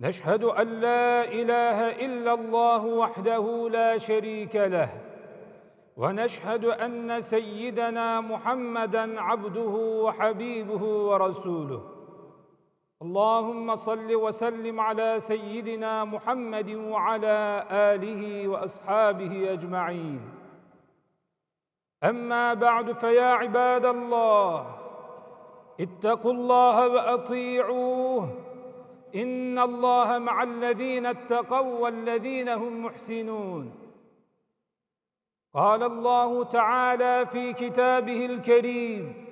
نشهد أن لا إله إلا الله وحده لا شريك له ونشهد أن سيدنا محمدا عبده وحبيبه ورسوله. اللهم صل وسلم على سيدنا محمد وعلى آله وأصحابه أجمعين. أما بعد فيا عباد الله اتقوا الله وأطيعوه. إن الله مع الذين اتقوا والذين هم محسنون. قال الله تعالى في كتابه الكريم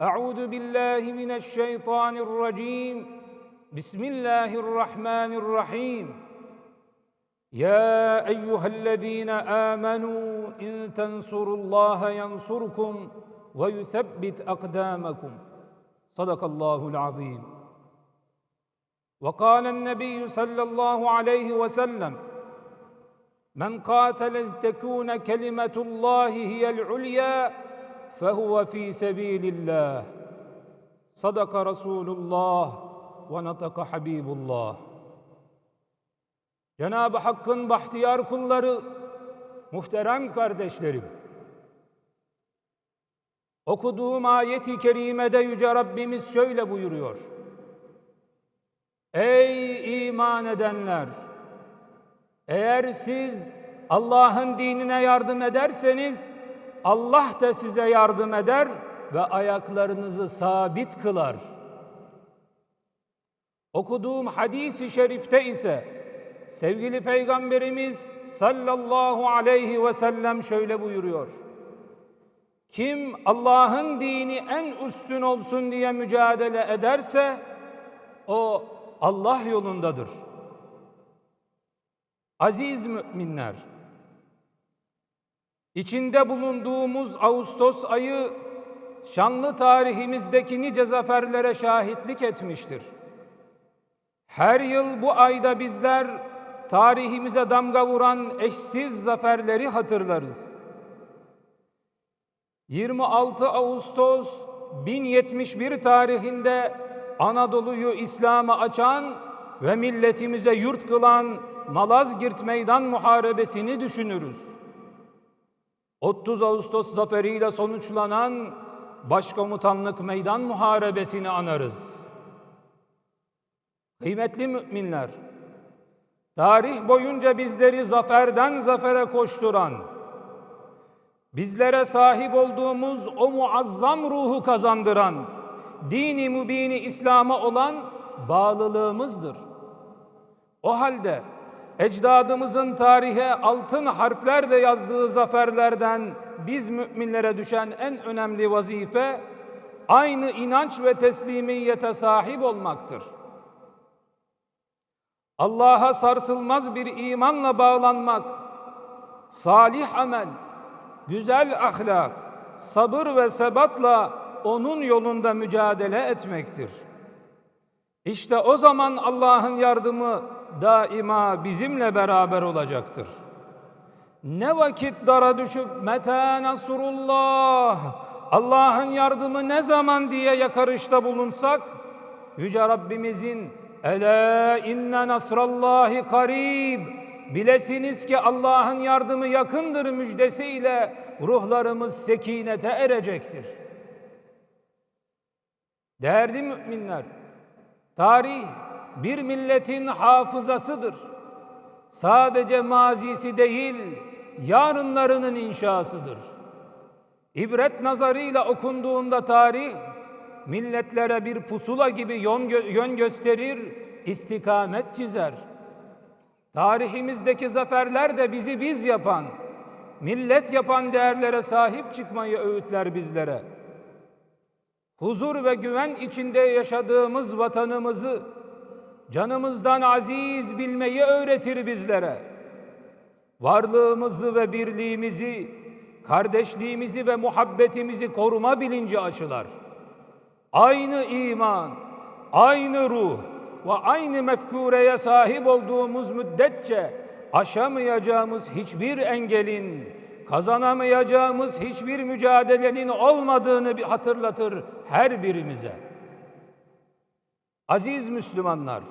أعوذ بالله من الشيطان الرجيم. بسم الله الرحمن الرحيم. يا أيها الذين آمنوا إن تنصروا الله ينصركم ويثبت أقدامكم. صدق الله العظيم. وقال النبي صلى الله عليه وسلم من قاتل لتكون كلمه الله هي العليا فهو في سبيل الله صدق رسول الله ونطق حبيب الله Cenab-ı Hakk'ın bahtiyar kulları, muhterem kardeşlerim. Okuduğum ayeti kerimede Yüce Rabbimiz şöyle buyuruyor. Ey iman edenler! Eğer siz Allah'ın dinine yardım ederseniz Allah da size yardım eder ve ayaklarınızı sabit kılar. Okuduğum hadisi şerifte ise sevgili peygamberimiz sallallahu aleyhi ve sellem şöyle buyuruyor. Kim Allah'ın dini en üstün olsun diye mücadele ederse o Allah yolundadır. Aziz müminler, içinde bulunduğumuz Ağustos ayı şanlı tarihimizdeki nice zaferlere şahitlik etmiştir. Her yıl bu ayda bizler tarihimize damga vuran eşsiz zaferleri hatırlarız. 26 Ağustos 1071 tarihinde Anadolu'yu İslam'a açan ve milletimize yurt kılan Malazgirt Meydan Muharebesini düşünürüz. 30 Ağustos zaferiyle sonuçlanan Başkomutanlık Meydan Muharebesini anarız. Kıymetli müminler, tarih boyunca bizleri zaferden zafere koşturan, bizlere sahip olduğumuz o muazzam ruhu kazandıran, dini mübini İslam'a olan bağlılığımızdır. O halde ecdadımızın tarihe altın harflerle yazdığı zaferlerden biz müminlere düşen en önemli vazife aynı inanç ve teslimiyete sahip olmaktır. Allah'a sarsılmaz bir imanla bağlanmak, salih amel, güzel ahlak, sabır ve sebatla onun yolunda mücadele etmektir. İşte o zaman Allah'ın yardımı daima bizimle beraber olacaktır. Ne vakit dara düşüp meta nasrullah Allah'ın yardımı ne zaman diye yakarışta bulunsak Yüce Rabbimizin Ela inne nasrallahi karib Bilesiniz ki Allah'ın yardımı yakındır müjdesiyle ruhlarımız sekinete erecektir. Değerli müminler, tarih bir milletin hafızasıdır. Sadece mazisi değil, yarınlarının inşasıdır. İbret nazarıyla okunduğunda tarih, milletlere bir pusula gibi yön, gö yön gösterir, istikamet çizer. Tarihimizdeki zaferler de bizi biz yapan, millet yapan değerlere sahip çıkmayı öğütler bizlere. Huzur ve güven içinde yaşadığımız vatanımızı canımızdan aziz bilmeyi öğretir bizlere. Varlığımızı ve birliğimizi, kardeşliğimizi ve muhabbetimizi koruma bilinci aşılar. Aynı iman, aynı ruh ve aynı mefkureye sahip olduğumuz müddetçe aşamayacağımız hiçbir engelin, kazanamayacağımız hiçbir mücadelenin olmadığını hatırlatır her birimize. Aziz Müslümanlar,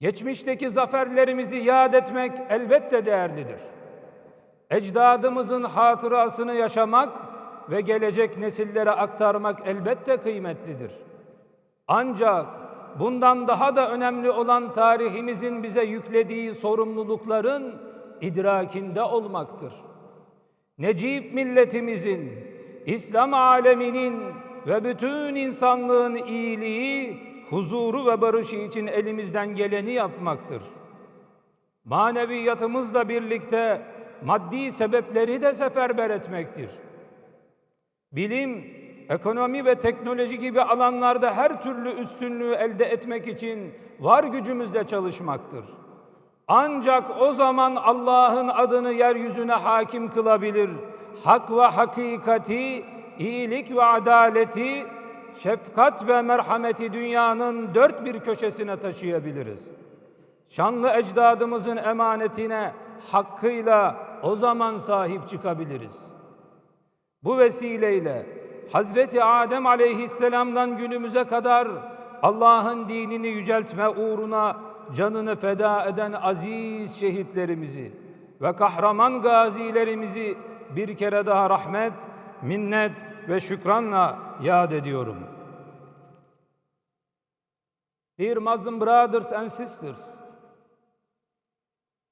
geçmişteki zaferlerimizi yad etmek elbette değerlidir. Ecdadımızın hatırasını yaşamak ve gelecek nesillere aktarmak elbette kıymetlidir. Ancak bundan daha da önemli olan tarihimizin bize yüklediği sorumlulukların idrakinde olmaktır. Necip milletimizin, İslam aleminin ve bütün insanlığın iyiliği, huzuru ve barışı için elimizden geleni yapmaktır. Maneviyatımızla birlikte maddi sebepleri de seferber etmektir. Bilim, ekonomi ve teknoloji gibi alanlarda her türlü üstünlüğü elde etmek için var gücümüzle çalışmaktır. Ancak o zaman Allah'ın adını yeryüzüne hakim kılabilir. Hak ve hakikati, iyilik ve adaleti, şefkat ve merhameti dünyanın dört bir köşesine taşıyabiliriz. Şanlı ecdadımızın emanetine hakkıyla o zaman sahip çıkabiliriz. Bu vesileyle Hazreti Adem aleyhisselamdan günümüze kadar Allah'ın dinini yüceltme uğruna canını feda eden aziz şehitlerimizi ve kahraman gazilerimizi bir kere daha rahmet, minnet ve şükranla yad ediyorum. Dear Muslim brothers and sisters,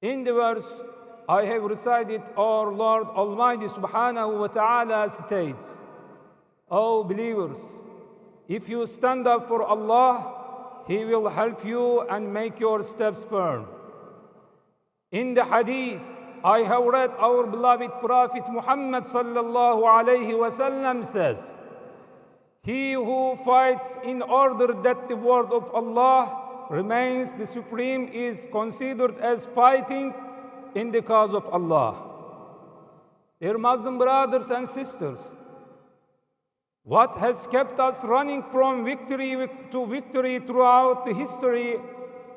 in the verse I have recited, our Lord Almighty subhanahu wa ta'ala states, O believers, if you stand up for Allah, He will help you and make your steps firm. In the hadith, I have read our beloved Prophet Muhammad sallallahu alayhi wasallam says, He who fights in order that the word of Allah remains the supreme is considered as fighting in the cause of Allah. Dear Muslim brothers and sisters, what has kept us running from victory to victory throughout the history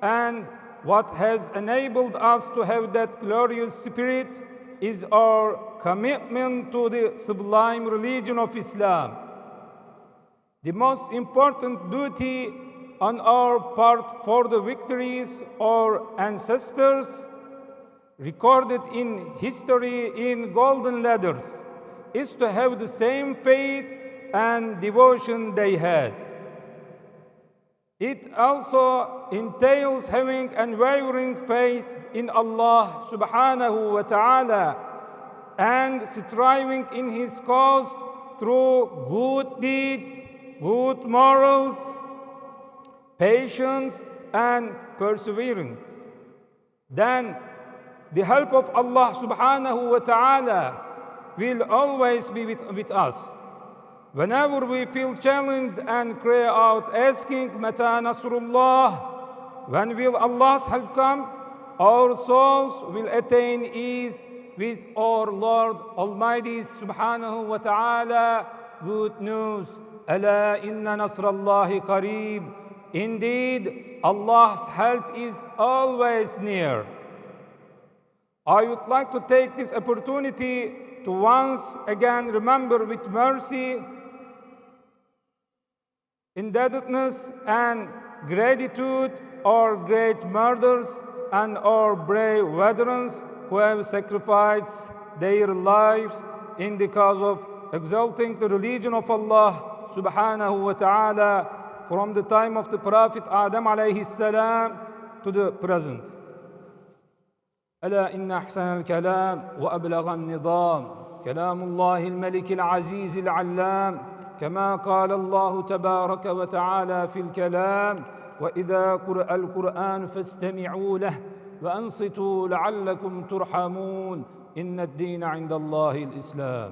and what has enabled us to have that glorious spirit is our commitment to the sublime religion of Islam. The most important duty on our part for the victories our ancestors recorded in history in golden letters is to have the same faith and devotion they had. It also entails having unwavering faith in Allah subhanahu wa ta'ala and striving in His cause through good deeds, good morals, patience, and perseverance. Then the help of Allah subhanahu wa ta'ala will always be with, with us. Whenever we feel challenged and cry out asking, Mata Nasrullah, when will Allah's help come? Our souls will attain ease with our Lord Almighty subhanahu wa ta'ala. Good news. Ala inna nasrallahi qareeb. Indeed, Allah's help is always near. I would like to take this opportunity to once again remember with mercy indebtedness and gratitude our great martyrs and our brave veterans who have sacrificed their lives in the cause of exalting the religion of Allah subhanahu wa ta'ala from the time of the Prophet Adam alayhi salam to the present. ألا إن أحسن الكلام وأبلغ النظام كلام الله الملك العزيز العلام كما قال الله تبارك وتعالى في الكلام وإذا قرأ القرآن فاستمعوا له وأنصتوا لعلكم ترحمون. إن الدين عند الله الإسلام.